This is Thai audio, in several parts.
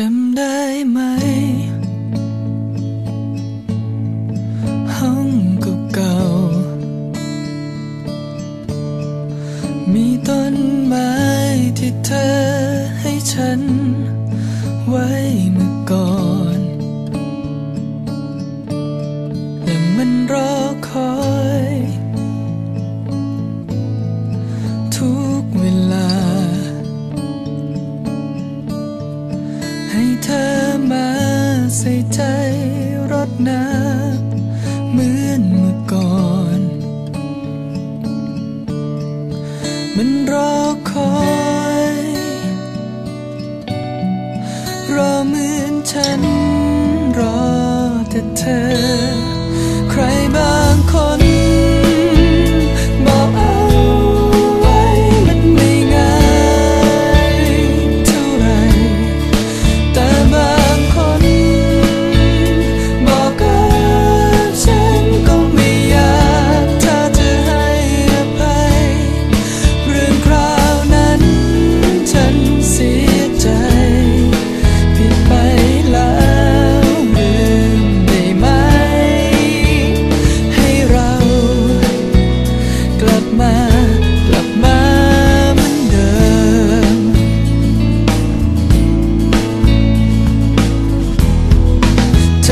จำได้ไหม ห้องเก่าๆมีต้นไม้ที่เธอให้ฉัน ไว้เมื่อก่อน ให้เธอมาใส่ใจรดน้ำเหมือนเมื่อก่อน มันรอคอย รอเหมือนฉันรอแต่เธอ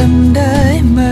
จำได้ไหม